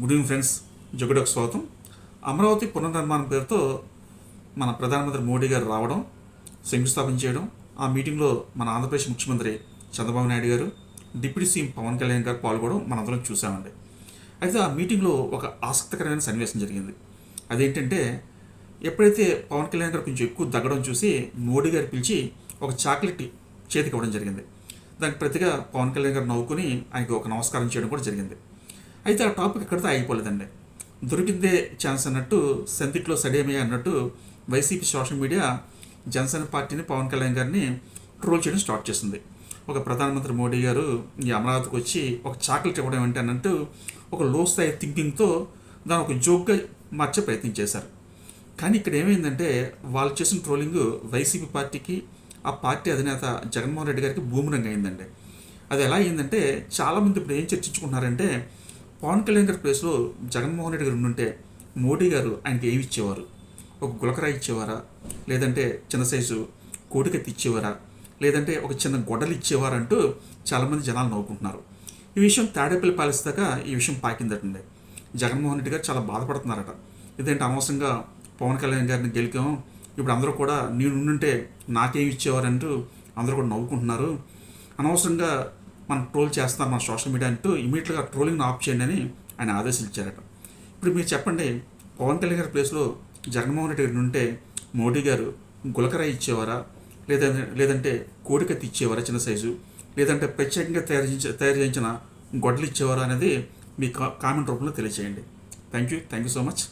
Good evening friends. జగుడకు స్వాగతం. అమరావతి పునర్నిర్మాణం పేరుతో మన ప్రధానమంత్రి మోడీ గారు రావడం శంకుస్థాపన చేయడం ఆ మీటింగ్లో మన ఆంధ్రప్రదేశ్ ముఖ్యమంత్రి చంద్రబాబు నాయుడు గారు డిప్యూటీ సీఎం పవన్ కళ్యాణ్ గారు పాల్గొనడం మనందరం చూసామండి అయితే ఆ మీటింగ్లో ఒక ఆసక్తికరమైన సన్నివేశం జరిగింది. అదేంటంటే ఎప్పుడైతే పవన్ కళ్యాణ్ గారు కొంచెం ఎక్కువ దగ్గడం చూసి మోడీ గారు పిలిచి ఒక చాక్లెట్ చేతికి ఇవ్వడం జరిగింది. దానికి ప్రతిగా పవన్ కళ్యాణ్ గారు నవ్వుకుని ఆయనకి ఒక నమస్కారం చేయడం కూడా జరిగింది. అయితే ఆ టాపిక్ ఇక్కడితో ఆగిపోలేదండి. దొరికిందే ఛాన్స్ అన్నట్టు సెంతిట్లో సడేమే అన్నట్టు వైసీపీ సోషల్ మీడియా జనసేన పార్టీని పవన్ కళ్యాణ్ గారిని ట్రోల్ చేయడం స్టార్ట్ చేసింది. ఒక ప్రధానమంత్రి మోడీ గారు ఈ అమరావతికి వచ్చి ఒక చాక్లెట్ ఇవ్వడం ఏంటి అన్నట్టు ఒక లో స్థాయి థింకింగ్తో దాన్ని ఒక జోక్గా మార్చే ప్రయత్నం చేశారు. కానీ ఇక్కడ ఏమైందంటే వాళ్ళు చేసిన ట్రోలింగ్ వైసీపీ పార్టీకి ఆ పార్టీ అధినేత జగన్మోహన్ రెడ్డి గారికి భూమిరంగా అయిందండి. అది ఎలా అయిందంటే చాలామంది ఇప్పుడు ఏం చర్చించుకున్నారంటే పవన్ కళ్యాణ్ గారి ప్లేస్లో జగన్మోహన్ రెడ్డి గారు ఉండుంటే మోడీ గారు ఆయనకి ఏమి ఇచ్చేవారు? ఒక గులకరాయి ఇచ్చేవారా? లేదంటే చిన్న సైజు కోటికత్తి ఇచ్చేవారా? లేదంటే ఒక చిన్న గొడ్డలు ఇచ్చేవారంటూ చాలామంది జనాలు నవ్వుకుంటున్నారు. ఈ విషయం తాడేపల్లి పాలిస్తాక ఈ విషయం పాకిందటండి. జగన్మోహన్ రెడ్డి గారు చాలా బాధపడుతున్నారట. ఇదేంటి అనవసరంగా పవన్ కళ్యాణ్ గారిని గెలికాం? ఇప్పుడు అందరూ కూడా నేను ఉండుంటే నాకేం ఇచ్చేవారంటూ అందరూ కూడా నవ్వుకుంటున్నారు. అనవసరంగా మనం ట్రోల్ చేస్తున్నారు మన సోషల్ మీడియా అంటూ ఇమీడియట్గా ట్రోలింగ్ ఆఫ్ చేయండి అని ఆయన ఆదేశించారట. ఇప్పుడు మీరు చెప్పండి పవన్ కళ్యాణ్ గారి ప్లేస్లో జగన్మోహన్ రెడ్డి గారు ఉంటే మోడీ గారు గులకరాయి ఇచ్చేవారా? లేదంటే లేదంటే కోడికత్తి ఇచ్చేవారా చిన్న సైజు లేదంటే ప్రత్యేకంగా తయారు తయారు చేయించిన గొడ్డలు ఇచ్చేవారా అనేది మీ కా కామెంట్ రూపంలో తెలియజేయండి thank you thank you so much